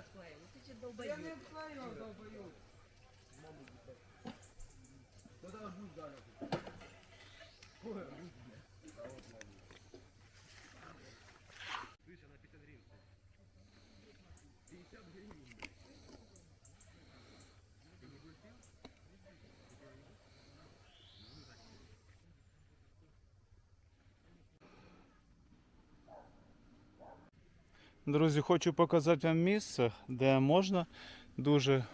отклеїв? Ти чи Я долбоєб? не вклею, долбою. Друзі, хочу показати вам місце, де можна дуже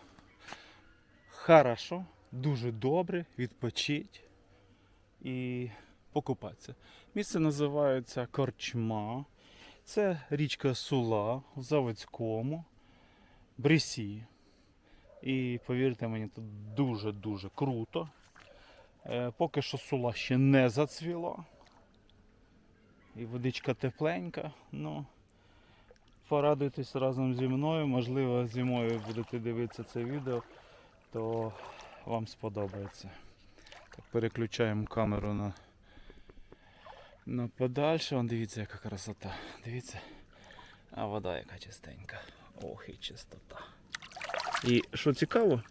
хорошо, дуже добре відпочити і покупатися. Місце називається Корчма. Це річка Сула в Заводському, Бресі. І повірте мені, тут дуже-дуже круто. Е, Поки що сула ще не зацвіла. І водичка тепленька. Ну, порадуйтесь разом зі мною. Можливо, зимою будете дивитися це відео, то вам сподобається. Так, переключаємо камеру на, на подальше. Вон, дивіться, яка красота. Дивіться. А вода яка чистенька. Ох, і чистота. І що цікаво?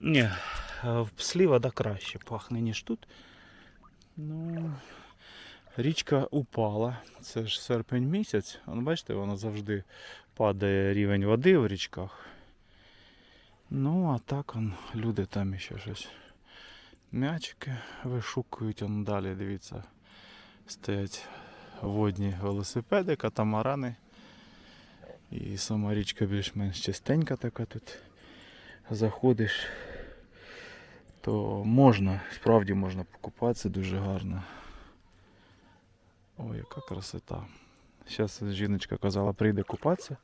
Ні, е, в пслі вода краще пахне, ніж тут. Ну, Річка упала. Це ж серпень місяць. Бачите, воно завжди падає рівень води в річках. Ну, а так он, люди там ще щось. М'ячики вишукують, он далі, дивіться, стоять водні велосипеди, катамарани. І сама річка більш-менш чистенька така тут. Заходиш, то можна, справді можна покупатися дуже гарно. Ой, яка красота. Зараз жіночка казала, прийде купатися.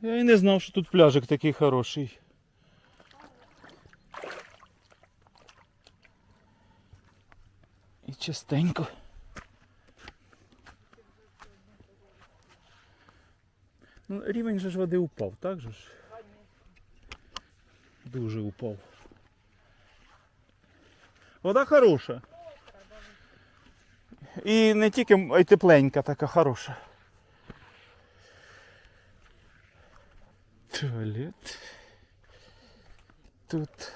Я і не знав, що тут пляжик такий хороший. частенько. Ну, рівень же ж води упав, так же ж? Дуже упав. Вода хороша. І не тільки м- а й тепленька, така хороша. Туалет. Тут.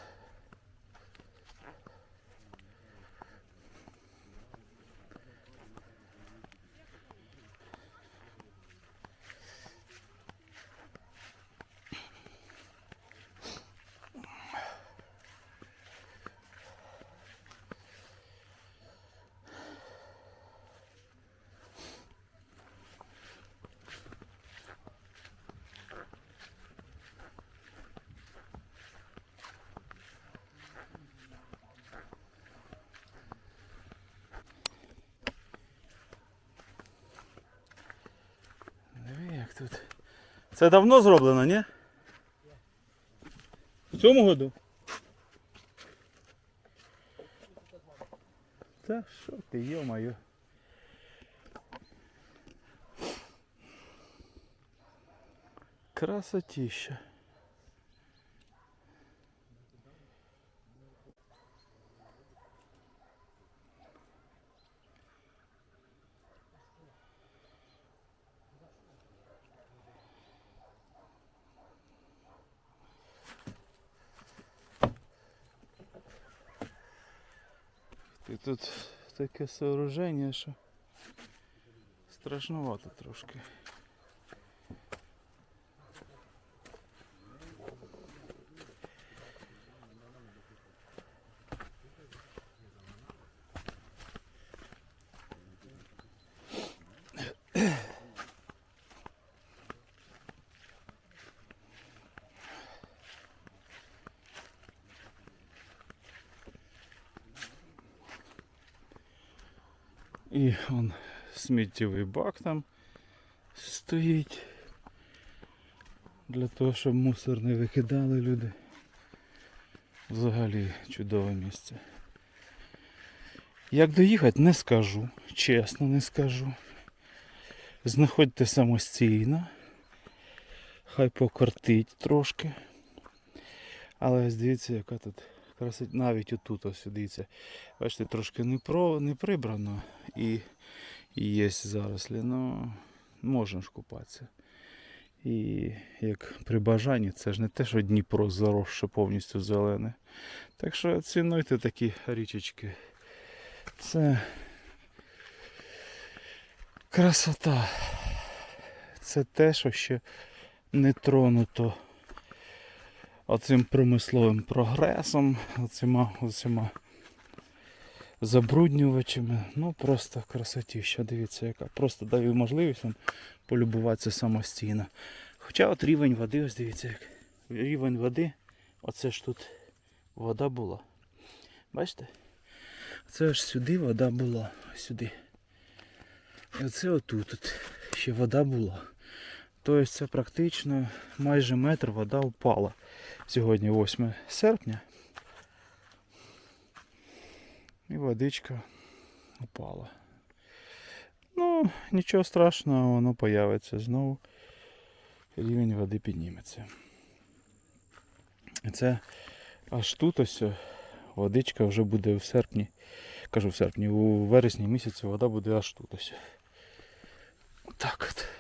Як тут. Це давно зроблено, ні? В цьому году? Та що ти, йо-моє. Красотища. І тут таке сооруження, що страшнувато трошки. І он сміттєвий бак там стоїть. Для того, щоб мусор не викидали люди. Взагалі чудове місце. Як доїхати, не скажу. Чесно, не скажу. Знаходьте самостійно. Хай покортить трошки. Але ось дивіться, яка тут красить. Навіть отут ось дивіться. Бачите, трошки не, про, не прибрано і, і є зарослі. Ну, можна ж купатися. І як при бажанні, це ж не те, що Дніпро заросше повністю зелене. Так що цінуйте такі річечки. Це красота. Це те, що ще не тронуто оцим промисловим прогресом, оцима, оцима забруднювачами. Ну просто красотіща, дивіться, яка. Просто даю можливість вам полюбуватися самостійно. Хоча от рівень води, ось дивіться, як рівень води, оце ж тут вода була. Бачите? Це аж сюди вода була. Сюди. І оце отут от ще вода була. Тобто це практично майже метр вода впала. Сьогодні 8 серпня. І водичка упала. Ну, нічого страшного, воно появиться знову. Рівень води підніметься. І це аж тут ось водичка вже буде в серпні. Кажу в серпні, у вересні місяці вода буде аж тут ось. Так от.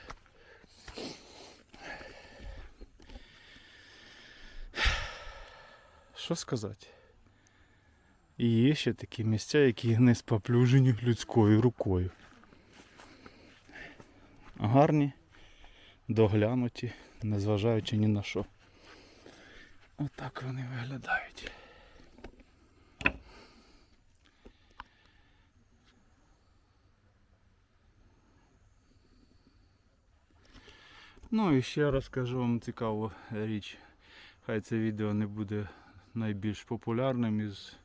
Що сказати? І є ще такі місця, які не споплюжені людською рукою. Гарні, доглянуті, незважаючи ні на що. Отак вони виглядають. Ну і ще розкажу вам цікаву річ. Хай це відео не буде найбільш популярним із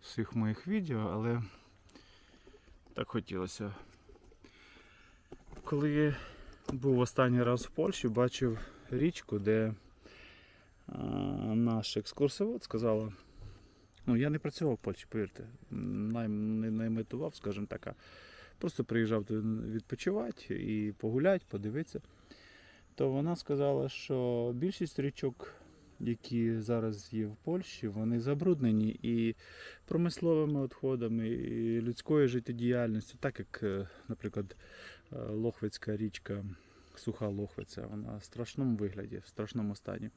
всіх моїх відео, але так хотілося. Коли був останній раз в Польщі, бачив річку, де а, наш екскурсовод сказала, ну я не працював в Польщі, повірте, не найметував, скажімо так, просто приїжджав туди відпочивати і погуляти, подивитися. То вона сказала, що більшість річок які зараз є в Польщі, вони забруднені і промисловими відходами, і людською життєдіяльністю, так як, е, наприклад, е, Лохвицька річка, суха Лохвиця, вона в страшному вигляді, в страшному стані.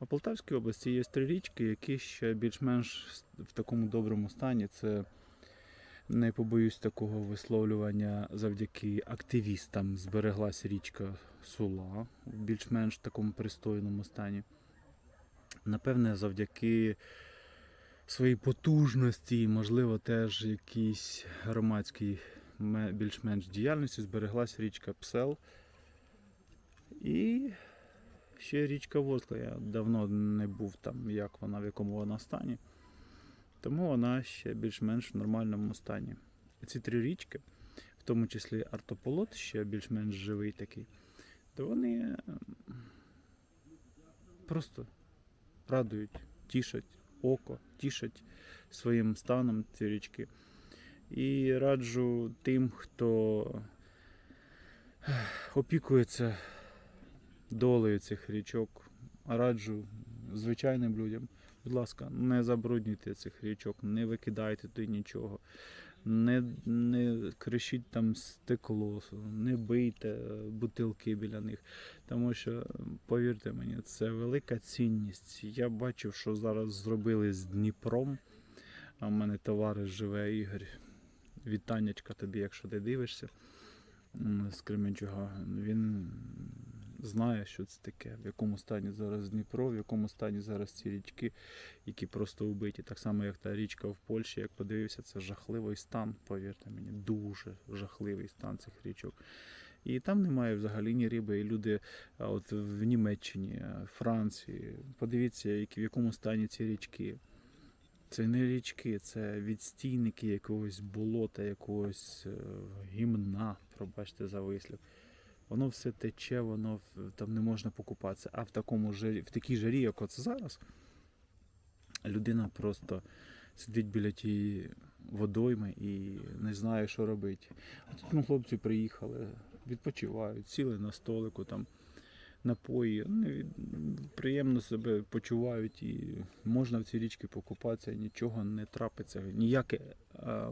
В Полтавській області є три річки, які ще більш-менш в такому доброму стані. Це не побоюсь такого висловлювання завдяки активістам збереглася річка Сула в більш-менш такому пристойному стані. Напевне, завдяки своїй потужності, можливо, теж якійсь громадській більш-менш діяльності збереглася річка Псел. І ще річка Ворскла. Я давно не був там, як вона, в якому вона стані. Тому вона ще більш-менш в нормальному стані. Ці три річки, в тому числі Артополот, ще більш-менш живий такий, то вони ем, просто радують, тішать око, тішать своїм станом ці річки. І раджу тим, хто опікується долею цих річок, раджу звичайним людям. Будь ласка, не забруднюйте цих річок, не викидайте туди нічого, не, не кришіть там стекло, не бийте бутилки біля них. Тому що, повірте мені, це велика цінність. Я бачив, що зараз зробили з Дніпром. А в мене товариш живе Ігор. Вітаннячка тобі, якщо ти дивишся з Кременчуга. Він знає, що це таке, в якому стані зараз Дніпро, в якому стані зараз ці річки, які просто вбиті. Так само, як та річка в Польщі, як подивився, це жахливий стан, повірте мені, дуже жахливий стан цих річок. І там немає взагалі ні риби, і люди от в Німеччині, Франції. Подивіться, які, в якому стані ці річки. Це не річки, це відстійники якогось болота, якогось е, гімна, пробачте за вислів. Воно все тече, воно там не можна покупатися. А в такому жарі, в такій жарі, як от зараз, людина просто сидить біля тієї водойми і не знає, що робити. А тут ну, хлопці приїхали, відпочивають, сіли на столику, там напої, ну, приємно себе почувають і можна в цій річці покупатися, нічого не трапиться, ніяке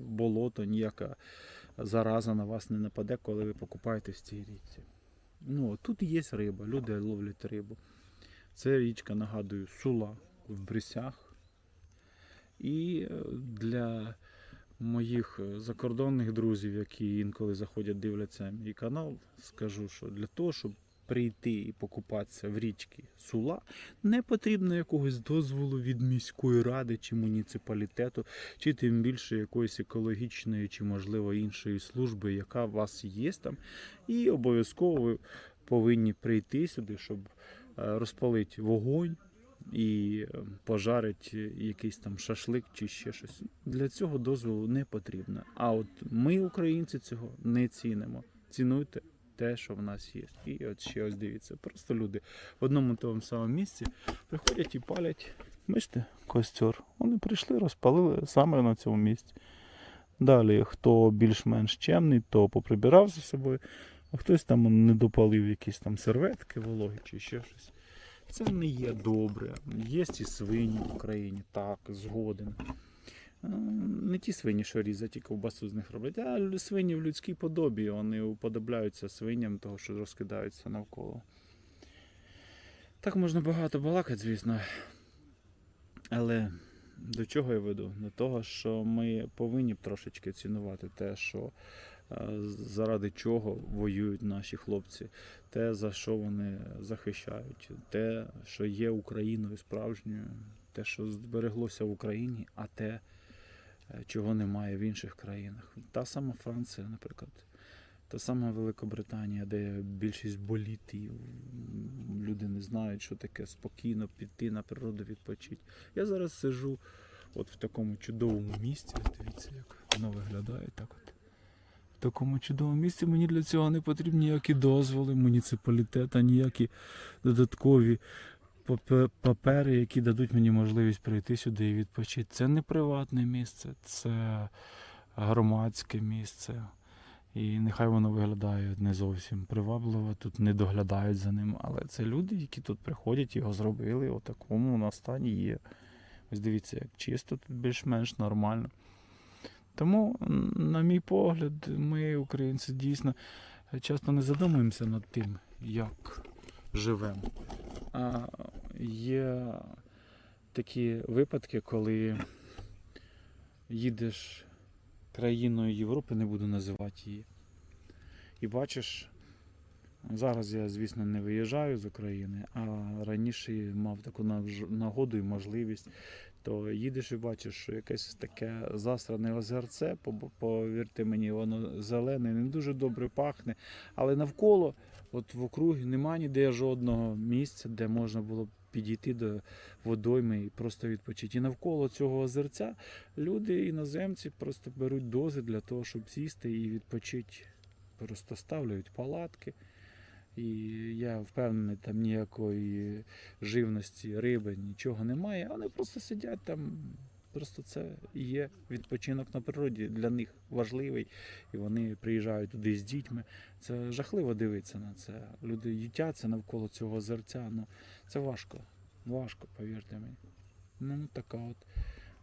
болото, ніяка зараза на вас не нападе, коли ви покупаєте в цій річці. Ну, тут є риба, люди ловлять рибу. Це річка, нагадую, Сула в Брісях. І е, для моїх е, закордонних друзів, які інколи заходять, дивляться мій канал, скажу, що для того, щоб прийти і покупатися в річці Сула, не потрібно якогось дозволу від міської ради чи муніципалітету, чи тим більше якоїсь екологічної чи, можливо, іншої служби, яка у вас є там. І обов'язково ви повинні прийти сюди, щоб е, розпалити вогонь і е, пожарити якийсь там шашлик чи ще щось. Для цього дозволу не потрібно. А от ми, українці, цього не цінимо. Цінуйте те, що в нас є. І от ще ось дивіться, просто люди в одному тому самому місці приходять і палять. Бачите, костер. Вони прийшли, розпалили саме на цьому місці. Далі, хто більш-менш чемний, то поприбирав за собою, а хтось там не допалив якісь там серветки вологі чи ще щось. Це не є добре. Є і свині в Україні, так, згоден. Не ті свині, що різать і ковбасу з них роблять, а свині в людській подобі. Вони уподобляються свиням, того, що розкидаються навколо. Так можна багато балакати, звісно. Але до чого я веду? До того, що ми повинні трошечки цінувати те, що е, заради чого воюють наші хлопці, те, за що вони захищають, те, що є Україною справжньою, те, що збереглося в Україні, а те, чого немає в інших країнах. Та сама Франція, наприклад. Та сама Великобританія, де більшість болітів, люди не знають, що таке спокійно піти на природу відпочити. Я зараз сижу от в такому чудовому місці. Дивіться, як воно виглядає так от. В такому чудовому місці мені для цього не потрібні ніякі дозволи муніципалітета, ніякі додаткові папери, які дадуть мені можливість прийти сюди і відпочити. Це не приватне місце, це громадське місце. І нехай воно виглядає не зовсім привабливо, тут не доглядають за ним. Але це люди, які тут приходять, його зробили, у такому на стані є. Ось дивіться, як чисто тут більш-менш нормально. Тому, на мій погляд, ми, українці, дійсно часто не задумуємося над тим, як живемо. Є такі випадки, коли їдеш країною Європи, не буду називати її. І бачиш, зараз я, звісно, не виїжджаю з України, а раніше мав таку нагоду і можливість. То їдеш і бачиш, що якесь таке засране озерце, повірте мені, воно зелене, не дуже добре пахне, але навколо, от в округі, нема ніде жодного місця, де можна було б підійти до водойми і просто відпочити. І навколо цього озерця люди, іноземці, просто беруть дози для того, щоб сісти і відпочити. Просто ставляють палатки. І я впевнений, там ніякої живності, риби, нічого немає. Вони просто сидять там. Просто це є відпочинок на природі для них важливий. І вони приїжджають туди з дітьми. Це жахливо дивитися на це. Люди ютяться навколо цього озерця. Ну, це важко. Важко, повірте мені. Ну, така от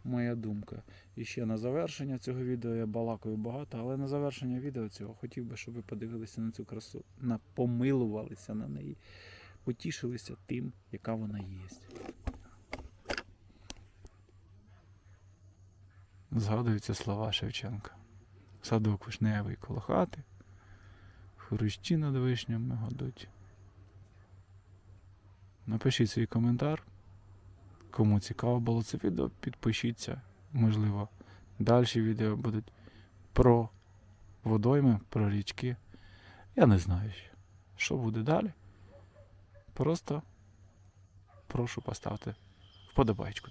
моя думка. І ще на завершення цього відео я балакаю багато, але на завершення відео цього хотів би, щоб ви подивилися на цю красу, на помилувалися на неї, потішилися тим, яка вона є. Згадуються слова Шевченка. Садок вишневий коло хати, хрущі над вишнями годуть. Напишіть свій коментар. Кому цікаво було це відео, підпишіться. Можливо, далі відео будуть про водойми, про річки. Я не знаю, що буде далі. Просто прошу поставити вподобайку.